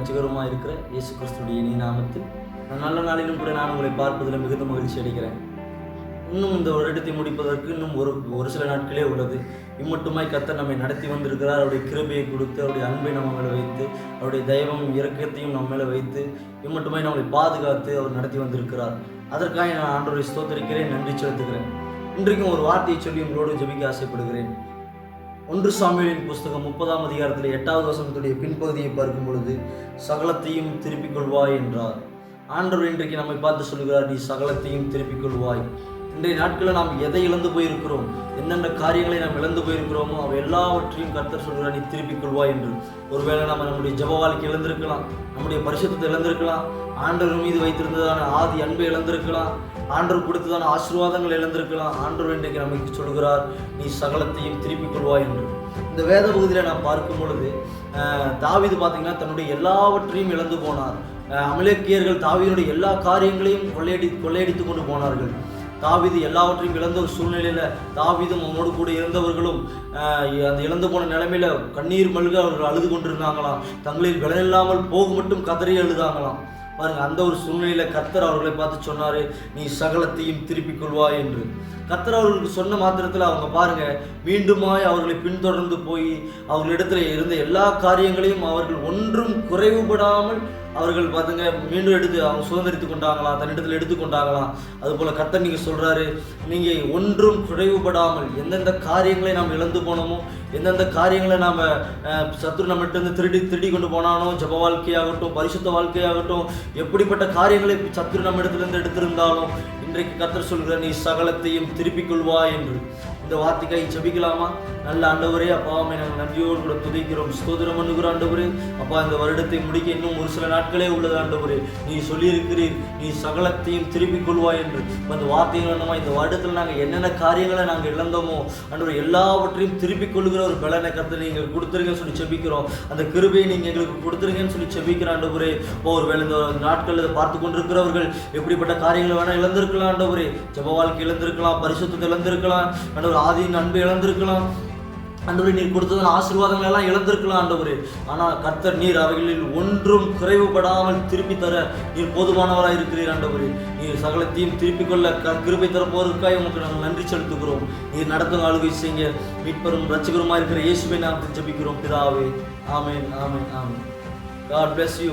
ஆண்டவரும் இருக்கிற இயேசு கிறிஸ்துடைய இனி நாமத்தில் நல்ல நாளிலும் கூட நான் உங்களை பார்ப்பதில் மிகுந்த மகிழ்ச்சி அடைகிறேன். இன்னும் இந்த வருடத்தை முடிப்பதற்கு இன்னும் ஒரு ஒரு சில நாட்களே உள்ளது. இம்மட்டுமாய் கர்த்தர் நம்மை நடத்தி வந்திருக்கிறார். அவருடைய கிருபையை கொடுத்து அவருடைய அன்பை நம்ம மேலே வைத்து அவருடைய தெய்வம் இரக்கத்தையும் நம்ம மேலே வைத்து இம்மட்டுமாய் நம்மளை பாதுகாத்து அவர் நடத்தி வந்திருக்கிறார். அதற்காக நான் ஆண்டோரை ஸ்தோத்தரிக்கிறேன் நன்றி செலுத்துகிறேன். இன்றைக்கும் ஒரு வார்த்தையை சொல்லி உங்களோடு ஜெபிக்க ஆசைப்படுகிறேன். ஒன்று சாமியலின் புஸ்தகம் முப்பதாம் அதிகாரத்தில் எட்டாவது வசனத்துடைய பின்பகுதியை பார்க்கும் பொழுது சகலத்தையும் திருப்பிக் கொள்வாய் என்றார். ஆண்டவர் இன்றைக்கு நம்மை பார்த்து சொல்கிறார் நீ சகலத்தையும் திருப்பிக் கொள்வாய். இன்றைய நாட்களில் நாம் எதை இழந்து போயிருக்கிறோம்? என்னென்ன காரியங்களை நாம் இழந்து போயிருக்கிறோமோ அவை எல்லாவற்றையும் கர்த்தர் சொல்கிறார் நீ திருப்பிக் கொள்வாய் என்று. ஒருவேளை நம்ம நம்முடைய ஜப வாழ்க்கை இழந்திருக்கலாம் நம்முடைய பரிசுத்தத்தை இழந்திருக்கலாம் ஆண்டவர் மீது வைத்திருந்ததான ஆதி அன்பை இழந்திருக்கலாம் ஆண்டவர் கொடுத்ததான ஆசீர்வாதங்கள் இழந்திருக்கலாம் ஆண்டவர் இன்றைக்கு நமக்கு சொல்கிறார் நீ சகலத்தையும் திருப்பிக் கொள்வாய் என்று. இந்த வேத பகுதியில் நாம் பார்க்கும் பொழுது தாவிது தாவீது பார்த்தீங்கன்னா தன்னுடைய எல்லாவற்றையும் இழந்து போனார். அஹ், அமலேக்கியர்கள் எல்லா காரியங்களையும் கொள்ளையடி கொள்ளையடித்து கொண்டு போனார்கள். தாவீது எல்லாவற்றையும் இழந்த ஒரு சூழ்நிலையில் தாவிதும் அவனோடு கூட இருந்தவர்களும் அந்த இழந்து போன நிலைமையில் கண்ணீர் மல்க அவர்கள் அழுது கொண்டிருந்தாங்களாம். தங்களில் விலையில்லாமல் போக மட்டும் கதறி அழுதாங்களாம். பாருங்க அந்த ஒரு சூழ்நிலையில் கர்த்தர் அவர்களை பார்த்து சொன்னார் நீ சகலத்தையும் திருப்பிக் கொள்வாய் என்று. கத்தர் அவர்களுக்கு சொன்ன மாத்திரத்தில் அவங்க பாருங்க மீண்டுமாய் அவர்களை பின்தொடர்ந்து போய் அவர்களிடத்துல இருந்த எல்லா காரியங்களையும் அவர்கள் ஒன்றும் குறைவுபடாமல் அவர்கள் பார்த்துங்க மீண்டும் எடுத்து அவங்க சுதந்திரித்து கொண்டாங்களாம் தன்னிடத்தில் எடுத்துக்கொண்டாங்களாம் அதுபோல் கர்த்தர் நீங்கள் சொல்கிறாரு நீங்கள் ஒன்றும் குறைவுபடாமல் எந்தெந்த காரியங்களை நாம் இழந்து போனோமோ எந்தெந்த காரியங்களை நாம் சத்ரு நம்மகிட்டருந்து திருடி திருடி கொண்டு போனானோ ஜப வாழ்க்கையாகட்டும் பரிசுத்த வாழ்க்கையாகட்டும் எப்படிப்பட்ட காரியங்களை சத்ரு நம்ம இடத்துலேருந்து எடுத்திருந்தாலும் இன்றைக்கு கத்தர் சொல்கிறார் நீ சகலத்தையும் திருப்பிக் கொள்வா என்று. இந்த வார்த்தைக்காய் ஜபிக்கலாமா? நல்ல ஆண்டவரே அப்பாவை நாங்கள் நன்றியோடு கூட துதிக்கிறோம். சுதந்திரம் பண்ணுகிற ஆண்டவரே. அப்பா இந்த வருடத்தை முடிக்க இன்னும் ஒரு சில நாட்களே உள்ளது ஆண்டவரே. நீ சொல்லியிருக்கிறீர் நீ சகலத்தையும் திருப்பிக் கொள்வாய் என்று. அந்த வார்த்தைகள் வேணுமா இந்த வருடத்தில் நாங்கள் என்னென்ன காரியங்களை நாங்கள் இழந்தோமோ ஆண்டவர் எல்லாவற்றையும் திருப்பிக் கொள்கிற ஒரு பலனை கருத்து நீங்கள் கொடுத்துருங்கன்னு சொல்லி செபிக்கிறோம் அந்த கிருபையை நீங்கள் எங்களுக்கு கொடுத்துருங்கன்னு சொல்லி செபிக்கிற ஆண்டவரே. ஒரு வேலை இந்த நாட்கள் பார்த்து கொண்டிருக்கிறவர்கள் எப்படிப்பட்ட காரியங்களை வேணால் இழந்திருக்கலாம் ஆண்டவரே. ஜப வாழ்க்கை இழந்திருக்கலாம் பரிசுத்தத்தை இழந்திருக்கலாம். ஆண்டவர் ஆதியின் அன்பு இழந்திருக்கலாம். ஆண்டவரே நீர் கொடுத்ததன் ஆசீர்வாதங்கள் எல்லாம் இழந்திருக்கலாம் ஆண்டவரே ஆனால் கர்த்தர் நீர் அவைகளில் ஒன்றும் குறைவுபடாமல் திருப்பி தர நீர் போதுமானவராக இருக்கிறீர் ஆண்டவரே நீர் சகலத்தையும் திருப்பிக் கொள்ள க- கிருபை தர உங்களுக்கு நாங்கள் நன்றி செலுத்துகிறோம். நீர் நடத்தும் ஆளுகை செய்ய மீட்பரும் ரட்சகருமா இருக்கிற இயேசுவை நாம் ஜபிக்கிறோம் பிதாவே. ஆமேன் ஆமேன் ஆமேன். God bless you